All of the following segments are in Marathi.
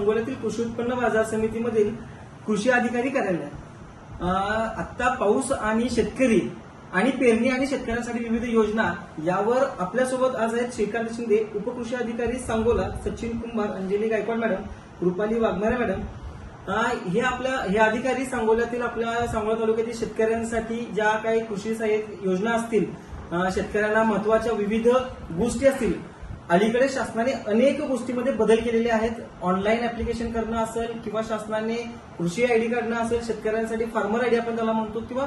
सांगोल्यातील कृषी उत्पन्न बाजार समितीमधील कृषी अधिकारी कार्यालय. अं, आत्ता पाऊस आणि शेतकरी आणि पेरणी आणि शेतकऱ्यांसाठी विविध योजना यावर आपल्यासोबत आज आहेत श्रीकांत शिंदे उपकृषी अधिकारी सांगोला सचिन कुंभार अंजली गायकवाड मॅडम रुपाली वाघमारे मॅडम. हे आपल्या हे अधिकारी सांगोल्यातील आपल्या सांगोला तालुक्यातील शेतकऱ्यांसाठी ज्या काही कृषी सहाय्यक योजना असतील शेतकऱ्यांना महत्त्वाच्या विविध गोष्टी असतील अलीकडे शासनाने अनेक गोष्टीमध्ये बदल केलेले आहेत. ऑनलाईन ऍप्लिकेशन करणं असेल किंवा शासनाने कृषी आयडी काढणं असेल शेतकऱ्यांसाठी फार्मर आयडी आपण त्याला म्हणतो किंवा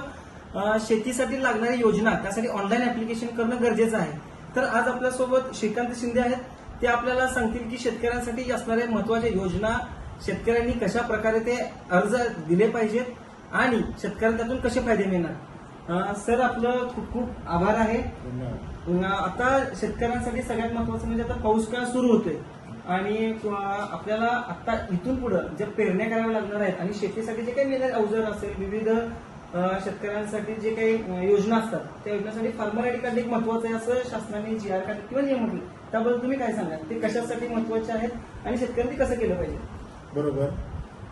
शेतीसाठी लागणारी योजना त्यासाठी ऑनलाईन ऍप्लिकेशन करणं गरजेचं आहे. तर आज आपल्यासोबत श्रीकांत शिंदे आहेत. ते आपल्याला सांगतील की शेतकऱ्यांसाठी असणाऱ्या महत्त्वाच्या योजना शेतकऱ्यांनी कशा प्रकारे ते अर्ज दिले पाहिजेत आणि शेतकऱ्यांना त्यातून कसे फायदे मिळणार? अं, सर आपलं खूप खूप आभार आहे. अं, आता शेतकऱ्यांसाठी सगळ्यात महत्वाचं म्हणजे आता पाऊस काळ सुरू होतोय. आणि अं, आपल्याला आता इथून पुढं जे पेरण्या कराव्या लागणार आहेत आणि शेतीसाठी जे काही मिळणार अवजार असेल विविध अं, शेतकऱ्यांसाठी जे काही अं, योजना असतात त्या योजनासाठी फार्मर आयडी कार्ड एक महत्वाचं आहे असं शासनाने जी आर कार्ड किंवा नियम म्हटले त्याबद्दल तुम्ही काय सांगाल? ते कशासाठी महत्त्वाचे आहेत आणि शेतकऱ्यांनी कसं केलं पाहिजे? बरोबर.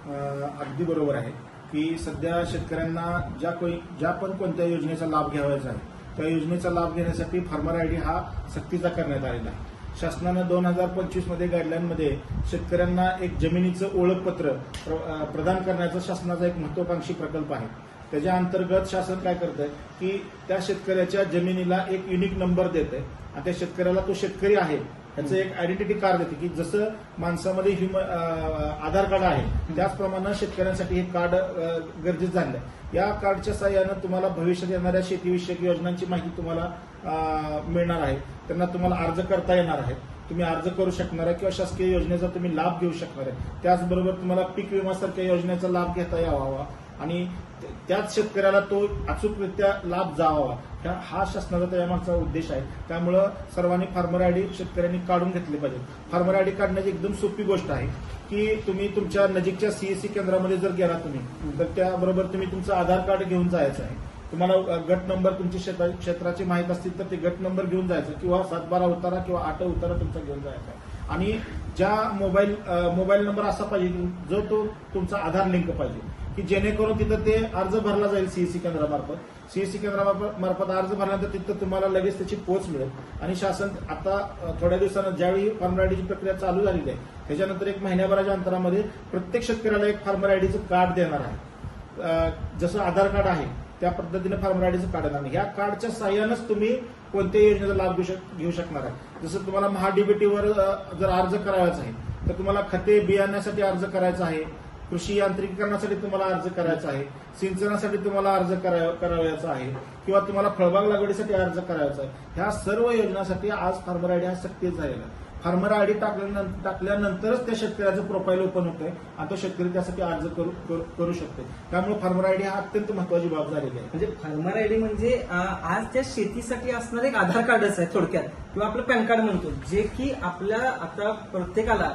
अं, अगदी बरोबर आहे. की सध्या शेतकऱ्यांना ज्या कोई ज्या पण कोणत्या योजनेचा लाभ घ्यावायचा आहे त्या योजनेचा लाभ घेण्यासाठी फार्मर आयडी हा सक्तीचा करण्यात आलेला आहे. शासनानं दोन हजार पंचवीसमध्ये गाईडलाईनमध्ये शेतकऱ्यांना एक जमिनीचं ओळखपत्र प्र- प्रदान करण्याचा शासनाचा एक महत्वाकांक्षी प्रकल्प आहे. त्याच्या अंतर्गत शासन काय करतंय की त्या शेतकऱ्याच्या जमिनीला एक युनिक नंबर देत आहे आणि त्या शेतकऱ्याला तो शेतकरी आहे. त्याचं एक आयडेंटिटी कार्ड देते की जसं माणसामध्ये ह्युमन आधार कार्ड आहे त्याचप्रमाणे शेतकऱ्यांसाठी हे कार्ड गरजेचं झालं आहे या कार्डच्या सहाय्यानं तुम्हाला भविष्यात येणाऱ्या शेतीविषयक योजनांची माहिती तुम्हाला मिळणार आहे. त्यांना तुम्हाला अर्ज करता येणार आहे. तुम्ही अर्ज करू शकणार आहे किंवा शासकीय योजनेचा तुम्ही लाभ घेऊ शकणार आहे. त्याचबरोबर तुम्हाला पीक विमासारख्या योजनेचा लाभ घेता यावा. आणि त्याच शेतकऱ्याला तो अचूकरित्या लाभ जावा ह्या- हा शासनाचा त्यामागचा उद्देश आहे. त्यामुळं सर्वांनी फार्मर आयडी शेतकऱ्यांनी काढून घेतले पाहिजे. फार्मर आयडी काढण्याची एकदम सोपी गोष्ट आहे की तुम्ही तुमच्या नजीकच्या सीएससी केंद्रामध्ये जर गेला तुम्ही तर त्याबरोबर तुम्ही तुमचं आधार कार्ड घेऊन जायचं आहे. तुम्हाला गट नंबर तुमची क्षेत्राची माहीत असतील तर ते गट नंबर घेऊन जायचं किंवा सात बारा उतारा किंवा आठ उतारा तुमचा घेऊन जायचा आहे. आणि ज्या मोबाईल मोबाईल नंबर असा पाहिजे जो तो तुमचा आधार लिंक पाहिजे. की जेणेकरून तिथं ते अर्ज भरला जाईल सीएससी केंद्रामार्फत. सीएससी केंद्रामार्फत अर्ज भरल्यानंतर तिथं तुम्हाला लगेच त्याची पोच मिळेल. आणि शासन आता थोड्या दिवसानं ज्यावेळी फार्मर आयडीची प्रक्रिया चालू झालेली आहे त्याच्यानंतर एक महिन्याभराच्या अंतरामध्ये प्रत्येक शेतकऱ्याला एक फार्मर आयडीचं कार्ड देणार आहे. जसं आधार कार्ड आहे त्या पद्धतीने फार्मर आयडीचं कार्ड येणार नाही ह्या कार्डच्या सहाय्यानंच तुम्ही कोणत्याही योजनेचा लाभ घेऊ शक- घेऊ शकणार आहे. जसं तुम्हाला महाडीबीटीवर जर अर्ज करायचा आहे तर तुम्हाला खते बियाण्यासाठी अर्ज करायचा आहे. कृषी यांत्रिकीकरणासाठी तुम्हाला अर्ज करायचा आहे सिंचनासाठी तुम्हाला अर्ज करावायचा करावयाचा आहे किंवा तुम्हाला फळबाग लागवडीसाठी अर्ज करायचा आहे ह्या सर्व योजनांसाठी आज फार्मर आयडी हा सक्तीच झालेला आहे. फार्मर आयडी टाकल्यानंतर टाकल्यानंतरच त्या शेतकऱ्याचं प्रोफाईल ओपन होतंय. आणि तो शेतकरी त्यासाठी अर्ज करू करू- शकतो त्यामुळे फार्मर आयडी हा अत्यंत महत्वाची बाब झालेली आहे. म्हणजे फार्मर आयडी म्हणजे आज त्या शेतीसाठी असणारं एक आधार कार्डच आहे थोडक्यात. किंवा आपलं पॅन कार्ड म्हणतो. जे की आपल्या आता प्रत्येकाला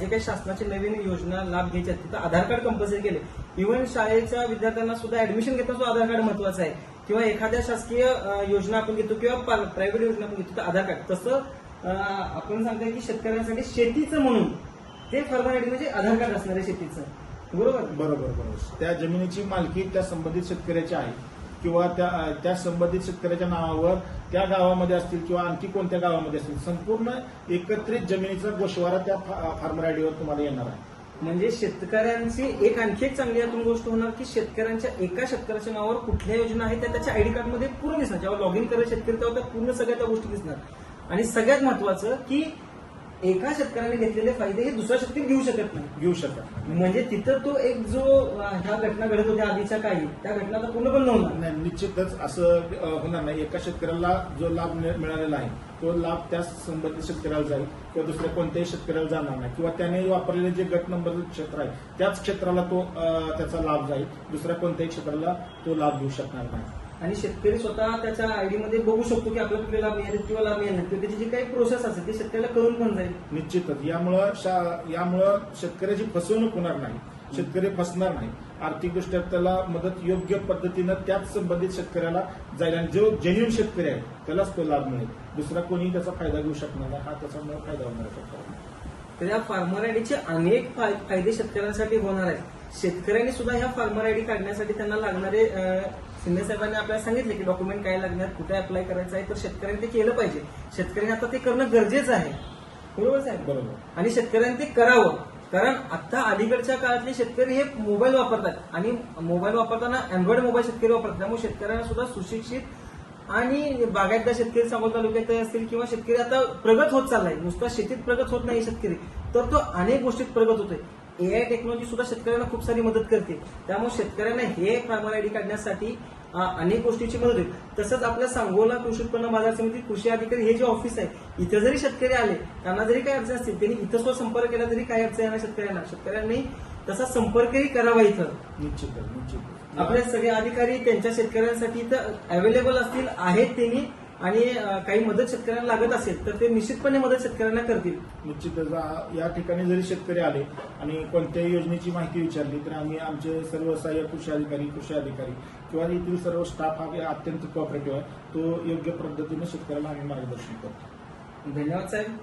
जे काही शासनाची नवीन योजना लाभ घ्यायच्या आहेत, तिथं आधार कार्ड कंपल्सरी केले. इव्हन शाळेच्या विद्यार्थ्यांना सुद्धा ऍडमिशन घेताना सुद्धा आधार कार्ड महत्वाचं आहे. किंवा एखाद्या शासकीय योजना आपण घेतो किंवा प्रायव्हेट योजना आपण घेतो तर आधार कार्ड. तसं आपण सांगतोय की शेतकऱ्यांसाठी शेतीचं म्हणून ते फार्मर आयडी म्हणजे आधार कार्ड असणार आहे शेतीचं. बरोबर? बरोबर बरोबर. त्या जमिनीची मालकी त्या संबंधित शेतकऱ्याची आहे. किंवा त्या त्या संबंधित शेतकऱ्याच्या नावावर त्या गावामध्ये असतील किंवा आणखी कोणत्या गावामध्ये असतील संपूर्ण एकत्रित जमिनीचा गोषवारा त्या फार्मर आयडीवर तुम्हाला येणार आहे. म्हणजे शेतकऱ्यांची एक आणखी एक चांगली यातून गोष्ट होणार की शेतकऱ्यांच्या एका शेतकऱ्याच्या नावावर कुठल्या योजना आहेत त्या त्याच्या आयडी कार्डमध्ये पूर्ण दिसणार. जेव्हा लॉग इन करेल शेतकरी तेव्हा त्या पूर्ण सगळ्या त्या गोष्टी दिसणार. आणि सगळ्यात महत्वाचं की एका शेतकऱ्याने घेतलेले फायदे हे दुसरा शेतकरी घेऊ शकत नाही. घेऊ शकता म्हणजे तिथं तो एक जो ह्या घटना घडत होत्या आधीच्या काही त्या घटना तर पूर्ण पण होणार नाही निश्चितच असं होणार नाही. एका शेतकऱ्याला जो लाभ मिळ- मिळालेला आहे तो लाभ त्या संबंधित शेतकऱ्याला जाईल किंवा दुसऱ्या कोणत्याही शेतकऱ्याला जाणार नाही. किंवा त्याने वापरलेले जे गट नंबर क्षेत्र आहे त्याच क्षेत्राला तो त्याचा लाभ जाईल दुसऱ्या कोणत्याही क्षेत्राला तो लाभ घेऊ शकणार नाही. आणि शेतकरी स्वतः त्याच्या आयडी मध्ये बघू शकतो की आपल्याला कुठले लाभ मिळाले किंवा लाभ मिळाले किंवा त्याची जी काही प्रोसेस असेल ती शेतकऱ्याला कळून पण जाईल. निश्चितच. यामुळं यामुळं शेतकऱ्याची फसवणूक होणार नाही. शेतकरी फसणार नाही. आर्थिकदृष्ट्या त्याला मदत योग्य पद्धतीनं त्याच संबंधित शेतकऱ्याला जाईल. आणि जो जेन्युन शेतकरी आहे त्यालाच तो लाभ मिळेल. दुसरा कोणीही त्याचा फायदा घेऊ शकणार नाही. हा त्याचा फायदा होणार आहे. तर या फार्मर आयडीचे अनेक फाय- फायदे शेतकऱ्यांसाठी होणार आहेत. शेतकऱ्यांनी सुद्धा ह्या फार्मर आयडी काढण्यासाठी त्यांना लागणारे शिंदे साहेबांनी आपल्याला सांगितले की डॉक्युमेंट काय लागणार कुठे अप्लाय करायचं आहे तर शेतकऱ्यांनी ते केलं पाहिजे. शेतकऱ्यांनी आता ते करणं गरजेचं आहे. बरोबर साहेब? बरोबर. आणि शेतकऱ्यांनी ते करावं. कारण आता अलीकडच्या काळातले शेतकरी हे मोबाईल वापरतात. आणि मोबाईल वापरताना अँड्रॉइड मोबाईल शेतकरी वापरतात. त्यामुळे शेतकऱ्यांना सुद्धा सुशिक्षित आणि बागायतदार शेतकरी सांगोल तालुक्यात असतील किंवा शेतकरी आता प्रगत होत चाललाय. नुसता शेतीत प्रगत होत नाही शेतकरी. तर तो अनेक गोष्टीत प्रगत होतोय. एआय टेक्नॉलॉजी सुद्धा शेतकऱ्यांना खूप सारी मदत करते. त्यामुळे शेतकऱ्यांना हे फार्मर आयडी काढण्यासाठी अ, अनेक गोष्टीची मदत होईल. तसंच आपल्या सांगोला कृषी उत्पन्न बाजार समिती कृषी अधिकारी हे जे ऑफिस आहे इथं जरी शेतकरी आले त्यांना जरी काही अडचण असतील त्यांनी इथं सुद्धा संपर्क केला तरी काही अडचण येणार शेतकऱ्यांना. शेतकऱ्यांनी तसा संपर्कही करावा इथं. निश्चित निश्चित आपले सगळे अधिकारी त्यांच्या शेतकऱ्यांसाठी इथं अवेलेबल असतील आहेत त्यांनी. आणि काही मदत शेतकऱ्यांना लागत असेल तर ते निश्चितपणे मदत शेतकऱ्यांना करतील. निश्चितच या ठिकाणी जरी शेतकरी आले आणि कोणत्याही योजनेची माहिती विचारली तर आम्ही आमचे सर्व सहाय्यक कृषी अधिकारी कृषी अधिकारी किंवा येथील सर्व स्टाफ हा अत्यंत कोऑपरेटिव्ह आहे. तो योग्य पद्धतीने शेतकऱ्याला आम्ही मार्गदर्शन करतो. धन्यवाद साहेब.